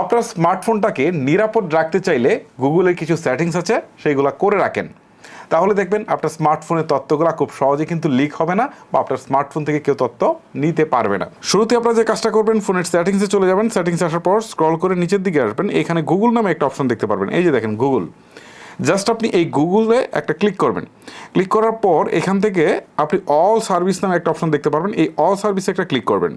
আপনার স্মার্টফোনটাকে নিরাপদ রাখতে চাইলে গুগলের কিছু সেটিংস আছে, সেইগুলো করে রাখেন। তাহলে দেখবেন আপনার স্মার্টফোনের তথ্যগুলো খুব সহজে কিন্তু লিক হবে না বা আপনার স্মার্টফোন থেকে কেউ তথ্য নিতে পারবে না। শুরুতে আপনারা যে কাজটা করবেন ফোনের সেটিংসে চলে যাবেন। সেটিংসে আসার পর স্ক্রল করে নিচের দিকে আসবেন। এখানে গুগল নামে একটা অপশন দেখতে পারবেন। এই যে দেখেন গুগল জাস্ট আপনি এই গুগলে একটা ক্লিক করবেন। ক্লিক করার পর এখান থেকে আপনি অল সার্ভিস নামে একটা অপশন দেখতে পারবেন। এই অল সার্ভিসে একটা ক্লিক করবেন।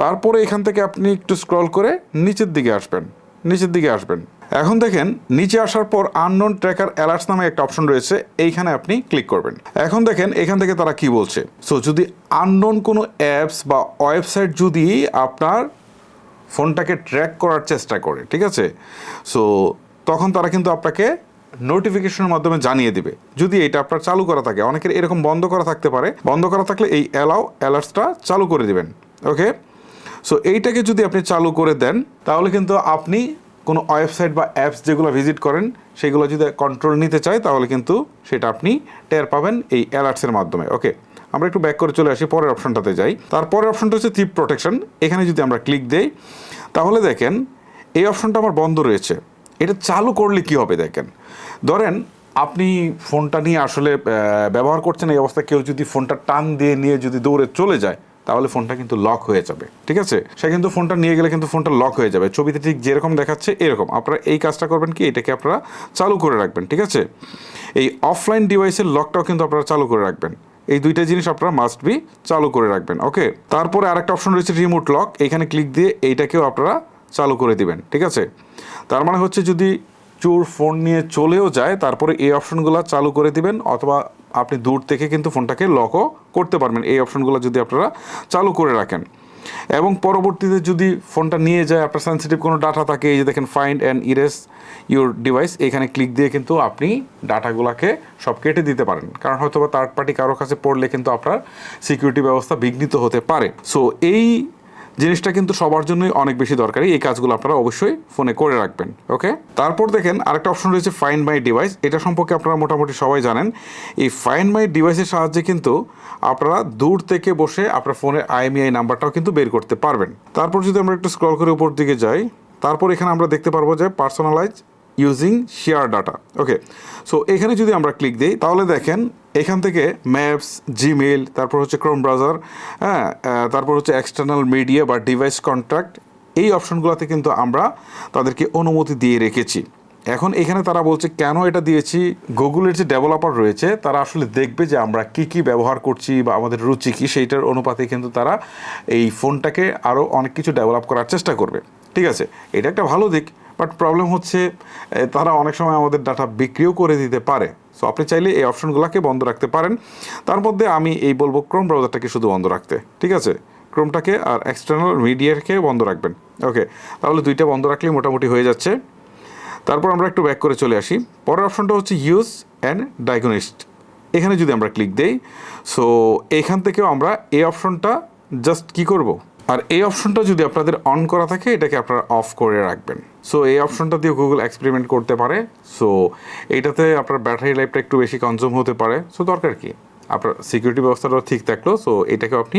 তারপরে এখান থেকে আপনি একটু স্ক্রল করে নিচের দিকে আসবেন, নিচের দিকে আসবেন। এখন দেখেন, নিচে আসার পর আননোন ট্র্যাকার অ্যালার্টস নামে একটা অপশন রয়েছে, এইখানে আপনি ক্লিক করবেন। এখন দেখেন, এখান থেকে তারা কি বলছে? সো যদি আননোন কোনো অ্যাপস বা ওয়েবসাইট যদি আপনার ফোনটাকে ট্র্যাক করার চেষ্টা করে, ঠিক আছে? সো তখন তারা কিন্তু আপনাকে নোটিফিকেশনের মাধ্যমে জানিয়ে দিবে। যদি এটা আপনার চালু করা থাকে, অনেকের এরকম বন্ধ করা থাকতে পারে, বন্ধ করা থাকলে এই অ্যালাউ অ্যালার্টসটা চালু করে দিবেন ওকে সো এইটাকে যদি আপনি চালু করে দেন, তাহলে কিন্তু আপনি কোনো ওয়েবসাইট বা অ্যাপস যেগুলো ভিজিট করেন, সেগুলো যদি কন্ট্রোল নিতে চায়, তাহলে কিন্তু সেটা আপনি টের পাবেন এই অ্যালার্টসের মাধ্যমে। ওকে আমরা একটু ব্যাক করে চলে আসি, পরের অপশনটাতে যাই। তারপরের অপশনটা হচ্ছে থিপ প্রোটেকশন এখানে যদি আমরা ক্লিক দেই, তাহলে দেখেন এই অপশনটা আমার বন্ধ রয়েছে। এটা চালু করলে কি হবে দেখেন? ধরেন আপনি ফোনটা নিয়ে আসলে ব্যবহার করছেন, এই অবস্থায় কেউ যদি ফোনটা টান দিয়ে নিয়ে যদি দৌড়ে চলে যায় তাহলে ফোনটা কিন্তু লক হয়ে যাবে, ঠিক আছে? সে কিন্তু ফোনটা নিয়ে গেলে কিন্তু ফোনটা লক হয়ে যাবে। ছবিতে ঠিক যেরকম দেখাচ্ছে এরকম। আপনারা এই কাজটা করবেন কি? এটাকে আপনারা চালু করে রাখবেন, ঠিক আছে? এই অফলাইন ডিভাইসের লকটাও কিন্তু আপনারা চালু করে রাখবেন। এই দুইটা জিনিস আপনারা মাস্ট বি চালু করে রাখবেন ওকে তারপরে আরেকটা অপশন রয়েছে রিমোট লক এখানে ক্লিক দিয়ে এইটাকেও আপনারা চালু করে দিবেন, ঠিক আছে? তার মানে হচ্ছে যদি চোর ফোন নিয়ে চলেও যায়, তারপরে এই অপশনগুলো চালু করে দিবেন, অথবা আপনি দূর থেকে কিন্তু ফোনটাকে লকও করতে পারবেন। এই অপশনগুলো যদি আপনারা চালু করে রাখেন। এবং পরবর্তীতে যদি ফোনটা নিয়ে যায়, আপনার সেন্সিটিভ কোনো ডাটা থাকে, এই যে দেখেন find and erase your device এখানে ক্লিক দিয়ে কিন্তু আপনি ডাটাগুলোকে সব কেটে দিতে পারেন। কারণ হয়তো বা থার্ড পার্টি কারও কাছে পড়লে কিন্তু আপনার সিকিউরিটি ব্যবস্থা বিঘ্নিত হতে পারে। সো এই জিনিসটা কিন্তু সবার জন্যই অনেক বেশি দরকারি। এই কাজগুলো আপনারা অবশ্যই ফোনে করে রাখবেন, ওকে? তারপর দেখেন আরেকটা অপশন রয়েছে ফাইন্ড মাই ডিভাইস এটা সম্পর্কে আপনারা মোটামুটি সবাই জানেন। এই ফাইন্ড মাই ডিভাইসের সাহায্যে কিন্তু আপনারা দূর থেকে বসে আপনার ফোনের আইএমইআই নাম্বারটাও কিন্তু বের করতে পারবেন। তারপর যদি আমরা একটু স্ক্রল করে উপর দিকে যাই, তারপর এখানে আমরা দেখতে পারব যে personalise using share data okay? So এখানে যদি আমরা ক্লিক দিই, তাহলে দেখেন এখান থেকে ম্যাপস জিমেল তারপর হচ্ছে ক্রোম ব্রাউজার হ্যাঁ তারপর হচ্ছে এক্সটার্নাল মিডিয়া বা ডিভাইস কন্ট্রাক্ট এই অপশনগুলোতে কিন্তু আমরা তাদেরকে অনুমতি দিয়ে রেখেছি। এখন এখানে তারা বলছে, কেন এটা দিয়েছি? গুগলের যে ডেভেলপার রয়েছে, তারা আসলে দেখবে যে আমরা কি কি ব্যবহার করছি বা আমাদের রুচি কী, সেইটার অনুপাতে কিন্তু তারা এই ফোনটাকে আরও অনেক কিছু ডেভেলপ করার চেষ্টা করবে। ঠিক আছে? এটা একটা ভালো দিক বাট প্রবলেম হচ্ছে তারা অনেক সময় আমাদের ডাটা বিক্রিও করে দিতে পারে। সো আপনি চাইলে এই অপশনগুলোকে বন্ধ রাখতে পারেন। তার মধ্যে আমি এই বলব ক্রোম ব্রাউজারটাকে শুধু বন্ধ রাখতে। ঠিক আছে? ক্রোমটাকে আর এক্সটার্নাল মিডিয়াকে বন্ধ রাখবেন। ওকে তাহলে দুইটা বন্ধ রাখলেই মোটামুটি হয়ে যাচ্ছে। তারপর আমরা একটু ব্যাক করে চলে আসি। পরের অপশনটা হচ্ছে ইউজ অ্যান্ড ডায়াগনিস্ট এখানে যদি আমরা ক্লিক দেই সো এখান থেকেও আমরা এই অপশনটা জাস্ট কি করব? আর এই অপশনটা যদি আপনাদের অন করা থাকে, এটাকে আপনারা অফ করে রাখবেন। সো এই অপশনটা দিয়ে গুগল এক্সপেরিমেন্ট করতে পারে। সো এইটাতে আপনার ব্যাটারি লাইফটা একটু বেশি কনজিউম হতে পারে। সো দরকার কি? আপনার সিকিউরিটি ব্যবস্থাটাও ঠিক থাকল। সো এটাকেও আপনি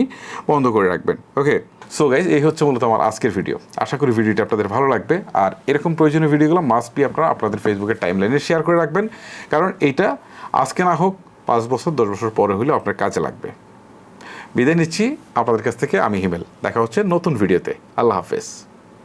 বন্ধ করে রাখবেন। ওকে সো গাইজ এই হচ্ছে মূলত আমার আজকের ভিডিও আশা করি ভিডিওটি আপনাদের ভালো লাগবে। আর এরকম প্রয়োজনীয় ভিডিওগুলো মাস্ট বি আপনারা আপনাদের ফেসবুকের টাইম লাইনে শেয়ার করে রাখবেন। কারণ এটা আজকে না হোক, পাঁচ বছর, দশ বছর পরে হলেও আপনার কাজে লাগবে। বিদায় নিচ্ছি আপনাদের কাছ থেকে আমি হিমেল। দেখা হচ্ছে নতুন ভিডিওতে। আল্লাহ হাফেজ।